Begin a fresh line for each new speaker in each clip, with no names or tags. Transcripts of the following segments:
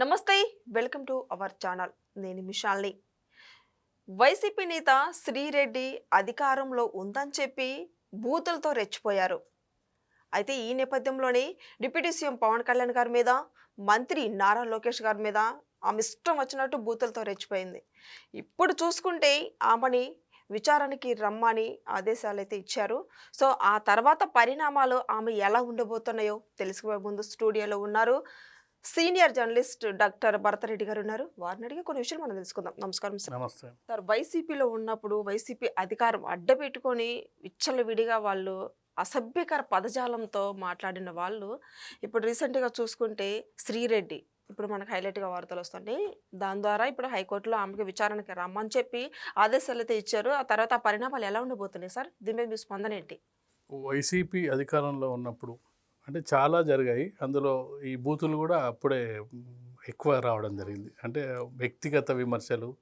నమస్తే welcome to our channel. నేను మిషాల్ని. YCP నేత శ్రీరెడ్డి అధికారంలో ఉందని చెప్పి బూతులతో రెచ్చిపోయారు. అయితే ఈ నేపథ్యంలోనే డిప్యూటీ సీఎం పవన్ కళ్యాణ్ గారి మీద మంత్రి నారా లోకేష్ గారి మీద ఆమె ఇష్టం వచ్చినట్టు బూతులతో రెచ్చిపోయింది. ఇప్పుడు చూసుకుంటే ఆమెని విచారణకి రమ్మని ఆదేశాలు అయితే ఇచ్చారు. సో ఆ తర్వాత పరిణామాలు ఆమె ఎలా ఉండబోతున్నాయో తెలుసుకునే ముందు స్టూడియోలో ఉన్నారు సీనియర్ జర్నలిస్ట్ డాక్టర్ భరతరెడ్డి గారు ఉన్నారు వారిని అడిగి కొన్ని విషయాలు మనం తెలుసుకుందాం. నమస్కారం సార్.
నమస్తే.
సార్ వైసీపీలో ఉన్నప్పుడు వైసీపీ అధికారం అడ్డపెట్టుకొని విచ్చలవిడిగా వాళ్ళు అసభ్యకర పదజాలంతో మాట్లాడిన వాళ్ళు ఇప్పుడు రీసెంట్గా చూసుకుంటే శ్రీరెడ్డి ఇప్పుడు మనకు హైలైట్గా వార్తలు వస్తున్నాయి. దాని ద్వారా ఇప్పుడు హైకోర్టులో ఆమెకి విచారణకి రమ్మని చెప్పి ఆదేశాలు అయితే ఇచ్చారు. ఆ తర్వాత ఆ పరిణామాలు ఎలా ఉండబోతున్నాయి సార్? దీని మీద మీ స్పందన ఏంటి?
వైసీపీ అధికారంలో ఉన్నప్పుడు అంటే చాలా జరిగాయి. అందులో ఈ బూతులు కూడా అప్పుడే ఎక్కువ రావడం జరిగింది. అంటే వ్యక్తిగత విమర్శలు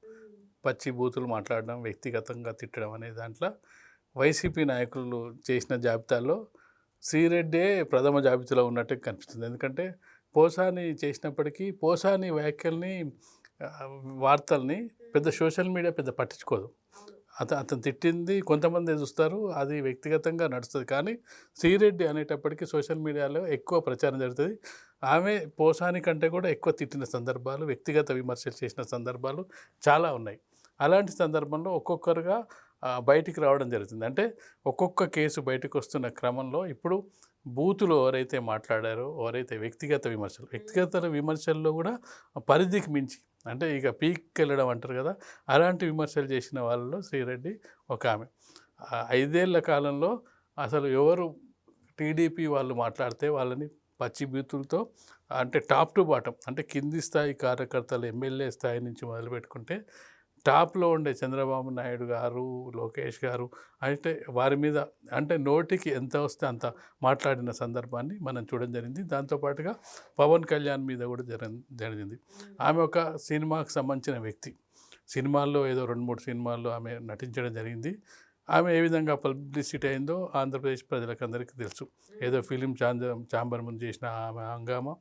పచ్చి బూతులు మాట్లాడడం వ్యక్తిగతంగా తిట్టడం అనే దాంట్లో వైసీపీ నాయకులు చేసిన జాబితాలో శ్రీరెడ్డే ప్రథమ జాబితాలో ఉన్నట్టు కనిపిస్తుంది. ఎందుకంటే పోసాని చేసినప్పటికీ పోసాని వ్యాఖ్యల్ని వార్తల్ని పెద్ద సోషల్ మీడియా పెద్ద పట్టించుకోదు. అత అతను తిట్టింది కొంతమంది చూస్తారు అది వ్యక్తిగతంగా నడుస్తుంది. కానీ శ్రీరెడ్డి అనేటప్పటికీ సోషల్ మీడియాలో ఎక్కువ ప్రచారం జరుగుతుంది. ఆమె పోసాని కంటే కూడా ఎక్కువ తిట్టిన సందర్భాలు వ్యక్తిగత విమర్శలు చేసిన సందర్భాలు చాలా ఉన్నాయి. అలాంటి సందర్భంలో ఒక్కొక్కరుగా బయటికి రావడం జరుగుతుంది. అంటే ఒక్కొక్క కేసు బయటకు వస్తున్న క్రమంలో ఇప్పుడు బూతులు ఎవరైతే మాట్లాడారో ఎవరైతే వ్యక్తిగత విమర్శలు వ్యక్తిగత విమర్శల్లో కూడా పరిధికి మించి అంటే ఇక పీక్ వెళ్ళడం అంటారు కదా అలాంటి విమర్శలు చేసిన వాళ్ళలో శ్రీరెడ్డి ఒక ఆమె. ఐదేళ్ళ కాలంలో అసలు ఎవరు టీడీపీ వాళ్ళు మాట్లాడితే వాళ్ళని పచ్చి బూతులతో అంటే టాప్ టు బాటం అంటే కింది స్థాయి కార్యకర్తలు ఎమ్మెల్యే స్థాయి నుంచి మొదలు పెట్టుకుంటే టాప్లో ఉండే చంద్రబాబు నాయుడు గారు లోకేష్ గారు అంటే వారి మీద అంటే నోటికి ఎంత వస్తే అంత మాట్లాడిన సందర్భాన్ని మనం చూడడం జరిగింది. దాంతోపాటుగా పవన్ కళ్యాణ్ మీద కూడా జరి జరిగింది. ఆమె ఒక సినిమాకు సంబంధించిన వ్యక్తి. సినిమాల్లో ఏదో రెండు మూడు సినిమాల్లో ఆమె నటించడం జరిగింది. ఆమె ఏ విధంగా పబ్లిసిటీ అయిందో ఆంధ్రప్రదేశ్ ప్రజలకు అందరికీ తెలుసు. ఏదో ఫిలిం చాంద చాంబర్ ముందు చేసిన ఆమె హంగామా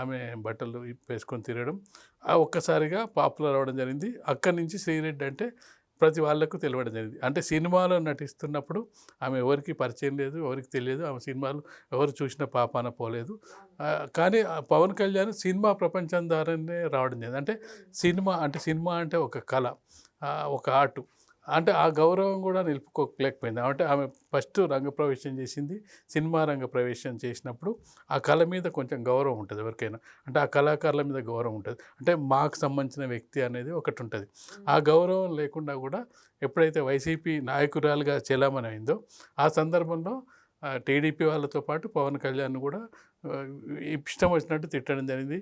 ఆమె బట్టలు వేసుకొని తిరగడం ఆ ఒక్కసారిగా పాపులర్ అవ్వడం జరిగింది. అక్కడి నుంచి శ్రీరెడ్డి అంటే ప్రతి వాళ్ళకు తెలియడం జరిగింది. అంటే సినిమాలో నటిస్తున్నప్పుడు ఆమె ఎవరికి పరిచయం లేదు ఎవరికి తెలియదు. ఆమె సినిమాలు ఎవరు చూసిన పాపాన పోలేదు. కానీ పవన్ కళ్యాణ్ సినిమా ప్రపంచం ద్వారానే రావడం జరిగింది. అంటే సినిమా అంటే సినిమా అంటే ఒక కళ ఒక ఆర్ట్. అంటే ఆ గౌరవం కూడా నిలుపుకోలేకపోయింది. అంటే ఆమె ఫస్ట్ రంగప్రవేశం చేసింది సినిమా రంగ ప్రవేశం చేసినప్పుడు ఆ కళ మీద కొంచెం గౌరవం ఉంటుంది ఎవరికైనా. అంటే ఆ కళాకారుల మీద గౌరవం ఉంటుంది. అంటే మాకు సంబంధించిన వ్యక్తి అనేది ఒకటి ఉంటుంది. ఆ గౌరవం లేకుండా కూడా ఎప్పుడైతే వైసీపీ నాయకురాలుగా చెలామణి అయిందో ఆ సందర్భంలో టీడీపీ వాళ్ళతో పాటు పవన్ కళ్యాణ్ కూడా ఇష్టం వచ్చినట్టు తిట్టడం జరిగింది.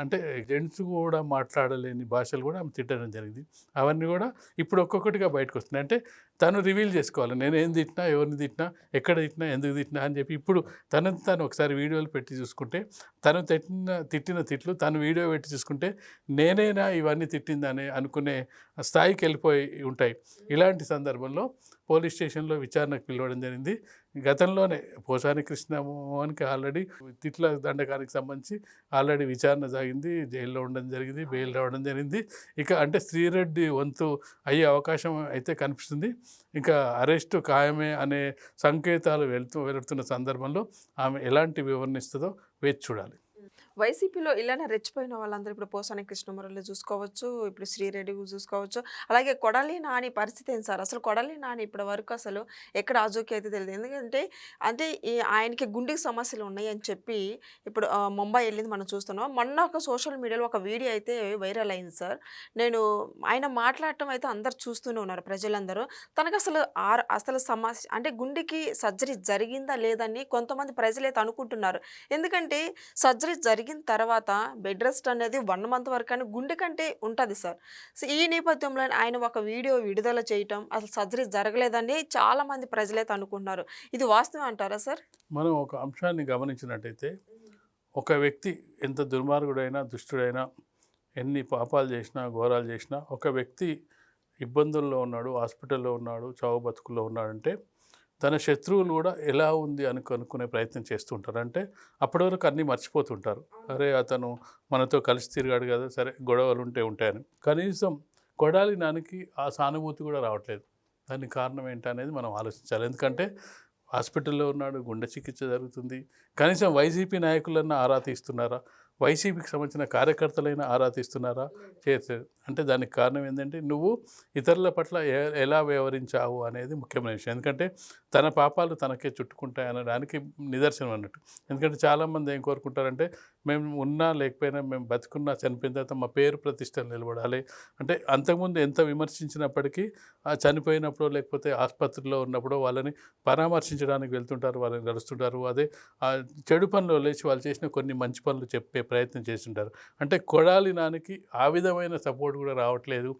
అంటే జెంట్స్ కూడా మాట్లాడలేని భాషలు కూడా ఆమె తిట్టడం జరిగింది. అవన్నీ కూడా ఇప్పుడు ఒక్కొక్కటిగా బయటకు వస్తున్నాయి. అంటే తను రివీల్ చేసుకోవాలి. నేను ఏం తిట్టినా ఎవరిని తిట్టినా ఎక్కడ తిట్టినా ఎందుకు తిట్టినా అని చెప్పి ఇప్పుడు తనని తను ఒకసారి వీడియోలు పెట్టి చూసుకుంటే తను తిట్టిన తిట్టిన తిట్లు తను వీడియో పెట్టి చూసుకుంటే నేనేనా ఇవన్నీ తిట్టిందని అనుకునే స్థాయికి వెళ్ళిపోయి ఉంటాయి. ఇలాంటి సందర్భంలో పోలీస్ స్టేషన్లో విచారణకు పిలవడం జరిగింది. గతంలోనే పోసాని కృష్ణమోహన్కి ఆల్రెడీ తిట్ల దండకానికి సంబంధించి ఆల్రెడీ విచారణ జరిగింది జైల్లో ఉండడం జరిగింది బెయిల్ రావడం జరిగింది. ఇక అంటే శ్రీరెడ్డి వంతు అయ్యే అవకాశం అయితే కనిపిస్తుంది. ఇంకా అరెస్టు ఖాయమే అనే సంకేతాలు వెళుతూ వెళుతున్న సందర్భంలో ఆమె ఎలాంటి వివరణ ఇస్తుందో వేచి చూడాలి.
వైసీపీలో ఇలానే రెచ్చిపోయిన వాళ్ళందరూ ఇప్పుడు పోసాని కృష్ణమురళి చూసుకోవచ్చు ఇప్పుడు శ్రీరెడ్డి చూసుకోవచ్చు. అలాగే కొడాలి నాని పరిస్థితి ఏంటి సార్? అసలు కొడాలి నాని ఇప్పటి వరకు అసలు ఎక్కడ ఆజోకి అయితే తెలియదు. ఎందుకంటే అంటే ఈ ఆయనకి గుండెకి సమస్యలు ఉన్నాయి అని చెప్పి ఇప్పుడు ముంబై వెళ్ళింది మనం చూస్తున్నాం. మొన్న ఒక సోషల్ మీడియాలో ఒక వీడియో అయితే వైరల్ అయింది సార్. నేను ఆయన మాట్లాడటం అయితే అందరు చూస్తూనే ఉన్నారు ప్రజలందరూ. తనకు అసలు ఆరు అసలు సమస్య అంటే గుండెకి సర్జరీ జరిగిందా లేదని కొంతమంది ప్రజలైతే అనుకుంటున్నారు ఎందుకంటే సర్జరీ జరిగి జరిగిన తర్వాత బెడ్ రెస్ట్ అనేది వన్ మంత్ వరకు అని గుండె కంటే ఉంటుంది సార్. సో ఈ నేపథ్యంలో ఆయన ఒక వీడియో విడుదల చేయటం అసలు సర్జరీ జరగలేదని చాలామంది ప్రజలైతే అనుకుంటున్నారు. ఇది వాస్తవం అంటారా సార్?
మనం ఒక అంశాన్ని గమనించినట్టయితే ఒక వ్యక్తి ఎంత దుర్మార్గుడైనా దుష్టుడైనా ఎన్ని పాపాలు చేసినా ఘోరాలు చేసినా ఒక వ్యక్తి ఇబ్బందుల్లో ఉన్నాడు హాస్పిటల్లో ఉన్నాడు చావు బతుకుల్లో ఉన్నాడంటే తన శత్రువులు కూడా ఎలా ఉంది అని కనుక్కునే ప్రయత్నం చేస్తూ ఉంటారు అంటే అప్పటి వరకు అన్నీ మర్చిపోతుంటారు. అరే అతను మనతో కలిసి తిరిగాడు కదా సరే గొడవలు ఉంటే ఉంటాయని. కనీసం కొడాలి నానికి ఆ సానుభూతి కూడా రావట్లేదు. దానికి కారణం ఏంటనేది మనం ఆలోచించాలి. ఎందుకంటే హాస్పిటల్లో ఉన్నాడు గుండె చికిత్స జరుగుతుంది. కనీసం వైసీపీ నాయకులన్నా ఆరా తీస్తున్నారా? వైసీపీకి సంబంధించిన కార్యకర్తలైన ఆరా తీస్తున్నారా చేసే అంటే దానికి కారణం ఏంటంటే నువ్వు ఇతరుల పట్ల ఎలా వ్యవహరించావు అనేది ముఖ్యమైన విషయం. ఎందుకంటే తన పాపాలు తనకే చుట్టుకుంటాయి అనడానికి నిదర్శనం అన్నట్టు. ఎందుకంటే చాలామంది ఏం కోరుకుంటారంటే మేము ఉన్నా లేకపోయినా మేము బతుకున్నా చనిపోయిన తర్వాత మా పేరు ప్రతిష్టలు నిలబడాలి. అంటే అంతకుముందు ఎంత విమర్శించినప్పటికీ ఆ చనిపోయినప్పుడు లేకపోతే ఆసుపత్రిలో ఉన్నప్పుడు వాళ్ళని పరామర్శించడానికి వెళ్తుంటారు వాళ్ళని నడుస్తుంటారు అదే ఆ చెడు పనులు లేచి వాళ్ళు చేసిన కొన్ని మంచి పనులు చెప్పే ప్రయత్నం చేస్తుంటారు. అంటే కొడాలి నానికి ఆ విధమైన సపోర్ట్ కూడా రావట్లేదు.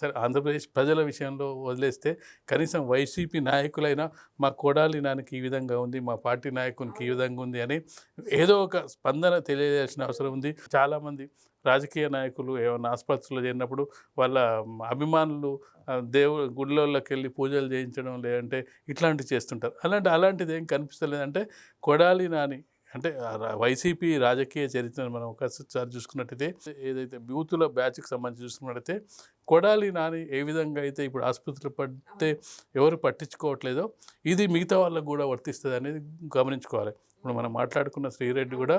సరే ఆంధ్రప్రదేశ్ ప్రజల విషయంలో వదిలేస్తే కనీసం వైసీపీ నాయకులైనా మా కొడాలి నానికి ఈ విధంగా ఉంది మా పార్టీ నాయకునికి ఈ విధంగా ఉంది అని ఏదో ఒక స్పందన తెలియజేయాల్సిన అవసరం ఉంది. చాలామంది రాజకీయ నాయకులు ఏమైనా ఆసుపత్రిలో చేరినప్పుడు వాళ్ళ అభిమానులు దేవు గుళ్ళోళ్ళకి వెళ్ళి పూజలు చేయించడం లేదంటే ఇట్లాంటివి చేస్తుంటారు. అలాంటి అలాంటిది ఏం కనిపిస్తలేదంటే కొడాలి నాని అంటే వైసీపీ రాజకీయ చరిత్రను మనం ఒకసారి చూసుకున్నట్టయితే ఏదైతే బూతుల బ్యాచ్కి సంబంధించి చూసుకున్నట్టయితే కొడాలి నాని ఏ విధంగా అయితే ఇప్పుడు ఆసుపత్రులు పడితే ఎవరు పట్టించుకోవట్లేదో ఇది మిగతా వాళ్ళకు కూడా వర్తిస్తుంది అనేది గమనించుకోవాలి. ఇప్పుడు మనం మాట్లాడుకున్న శ్రీరెడ్డి కూడా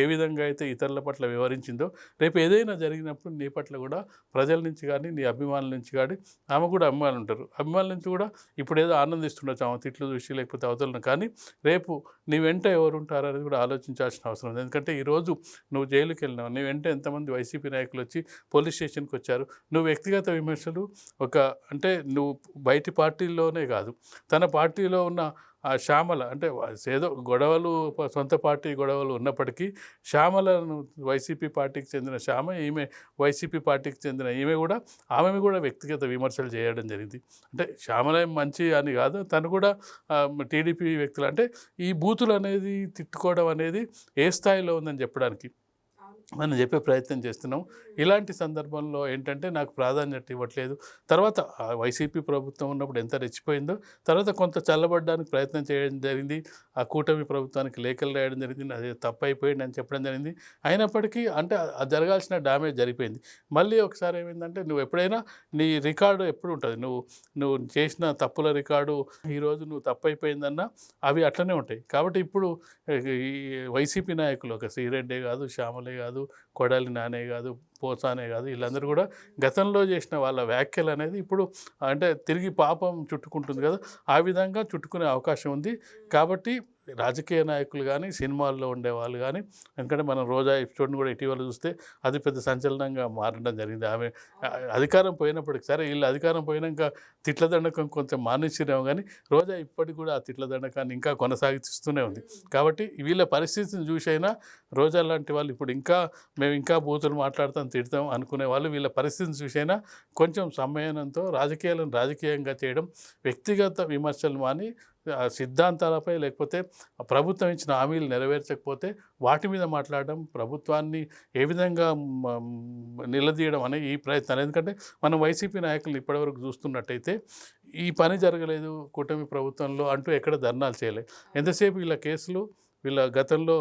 ఏ విధంగా అయితే ఇతరుల పట్ల వివరించిందో రేపు ఏదైనా జరిగినప్పుడు నీ పట్ల కూడా ప్రజల నుంచి కానీ నీ అభిమానుల నుంచి కానీ ఆమె కూడా అభిమానులు ఉంటారు. అభిమానుల నుంచి కూడా ఇప్పుడు ఏదో ఆనందిస్తుండొచ్చు ఆమె తిట్లు చూసి లేకపోతే అవతలను. కానీ రేపు నీ వెంట ఎవరు ఉంటారు అనేది కూడా ఆలోచించాల్సిన అవసరం ఉంది. ఎందుకంటే ఈరోజు నువ్వు జైలుకి వెళ్ళినావు నీ వెంట ఎంతమంది వైసీపీ నాయకులు వచ్చి పోలీస్ స్టేషన్కి వచ్చారు. నువ్వు వ్యక్తిగత విమర్శలు ఒక అంటే నువ్వు బయటి పార్టీల్లోనే కాదు తన పార్టీలో ఉన్న ఆ శ్యామల అంటే ఏదో గొడవలు సొంత పార్టీ గొడవలు ఉన్నప్పటికీ శ్యామలను వైసీపీ పార్టీకి చెందిన శ్యామ ఈమె వైసీపీ పార్టీకి చెందిన ఈమె కూడా ఆమె కూడా వ్యక్తిగత విమర్శలు చేయడం జరిగింది. అంటే శ్యామల మంచి అని కాదు తను కూడా టీడీపీ వ్యక్తులు. అంటే ఈ బూతులు అనేది తిట్టుకోవడం అనేది ఏ స్థాయిలో ఉందని చెప్పడానికి? మనం చెప్పే ప్రయత్నం చేస్తున్నాం. ఇలాంటి సందర్భంలో ఏంటంటే నాకు ప్రాధాన్యత ఇవ్వట్లేదు. తర్వాత వైసీపీ ప్రభుత్వం ఉన్నప్పుడు ఎంత రెచ్చిపోయిందో తర్వాత కొంత చల్లబడడానికి ప్రయత్నం చేయడం జరిగింది. ఆ కూటమి ప్రభుత్వానికి లేఖలు రాయడం జరిగింది. అది తప్పైపోయింది అని చెప్పడం జరిగింది. అయినప్పటికీ అంటే జరగాల్సిన డ్యామేజ్ జరిగిపోయింది. మళ్ళీ ఒకసారి ఏమైందంటే నువ్వు ఎప్పుడైనా నీ రికార్డు ఎప్పుడు ఉంటుంది? నువ్వు నువ్వు చేసిన తప్పుల రికార్డు ఈరోజు నువ్వు తప్పైపోయిందన్నా అవి అట్లనే ఉంటాయి. కాబట్టి ఇప్పుడు ఈ వైసీపీ నాయకులు ఒక శ్రీరెడ్డే కాదు శ్యామలే కాదు కాదు కొడాలి నానే కాదు పోసానే కాదు. వీళ్ళందరూ కూడా గతంలో చేసిన వాళ్ళ వ్యాఖ్యలు అనేది ఇప్పుడు అంటే తిరిగి పాపం చుట్టుకుంటుంది కదా ఆ విధంగా చుట్టుకునే అవకాశం ఉంది. కాబట్టి రాజకీయ నాయకులు కానీ సినిమాల్లో ఉండే వాళ్ళు కానీ ఎందుకంటే మనం రోజా ఎపిసోడ్ని కూడా ఇటీవల చూస్తే అది పెద్ద సంచలనంగా మారడం జరిగింది. ఆమె అధికారం పోయినప్పటికి సరే వీళ్ళు అధికారం పోయినాక తిట్ల దండకం కొంచెం మానేసినాము కానీ రోజా ఇప్పటికి కూడా ఆ తిట్ల దండకాన్ని ఇంకా కొనసాగిస్తూనే ఉంది. కాబట్టి వీళ్ళ పరిస్థితిని చూసైనా రోజా లాంటి వాళ్ళు ఇప్పుడు ఇంకా మేము ఇంకా బూతులు మాట్లాడతాం తిడతాం అనుకునే వాళ్ళు వీళ్ళ పరిస్థితిని చూసైనా కొంచెం సమ్మేళనంతో రాజకీయాలను రాజకీయంగా చేయడం వ్యక్తిగత విమర్శలు మాని సిద్ధాంతాలపై లేకపోతే ప్రభుత్వం ఇచ్చిన హామీలు నెరవేర్చకపోతే వాటి మీద మాట్లాడడం ప్రభుత్వాన్ని ఏ విధంగా నిలదీయడం అనే ఈ ప్రయత్నాలు. ఎందుకంటే మనం వైసీపీ నాయకులు ఇప్పటివరకు చూస్తున్నట్టయితే ఈ పని జరగలేదు కూటమి ప్రభుత్వంలో అంటూ ఎక్కడ ధర్నాలు చేయలేదు ఎంతసేపు వీళ్ళ కేసులు వీళ్ళ గతంలో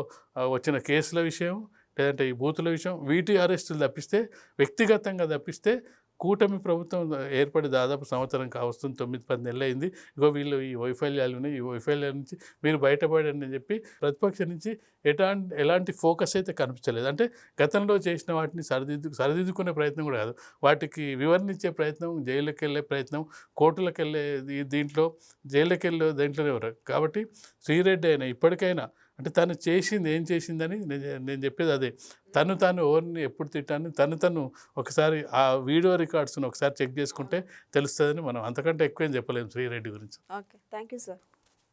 వచ్చిన కేసుల విషయం లేదంటే ఈ బూతుల విషయం వీటి అరెస్టులు తప్పిస్తే వ్యక్తిగతంగా తప్పిస్తే కూటమి ప్రభుత్వం ఏర్పడి దాదాపు సంవత్సరం కావస్తుంది తొమ్మిది పది నెలలు అయింది ఇగో వీళ్ళు ఈ వైఫల్యాలు ఉన్నాయి. ఈ వైఫల్యాల నుంచి మీరు బయటపడండి అని చెప్పి ప్రతిపక్షం నుంచి ఎలాంటి ఎలాంటి ఫోకస్ అయితే కనిపించలేదు. అంటే గతంలో చేసిన వాటిని సరిదిద్దు సరిదిద్దుకునే ప్రయత్నం కూడా కాదు. వాటికి వివరణించే ప్రయత్నం జైలుకి వెళ్ళే ప్రయత్నం కోర్టులకు వెళ్ళే దీంట్లో జైలుకి వెళ్ళే దీంట్లోనే ఎవరు? కాబట్టి శ్రీరెడ్డి అయినా ఇప్పటికైనా అంటే తను చేసింది ఏం చేసిందని నేను నేను చెప్పేది అదే. తను తాను ఎవరిని ఎప్పుడు తిట్టాను తను తను ఒకసారి ఆ వీడియో రికార్డ్స్ని ఒకసారి చెక్ చేసుకుంటే తెలుస్తుందని మనం అంతకంటే ఎక్కువేం చెప్పలేము శ్రీరెడ్డి గురించి.
ఓకే. Thank you sir.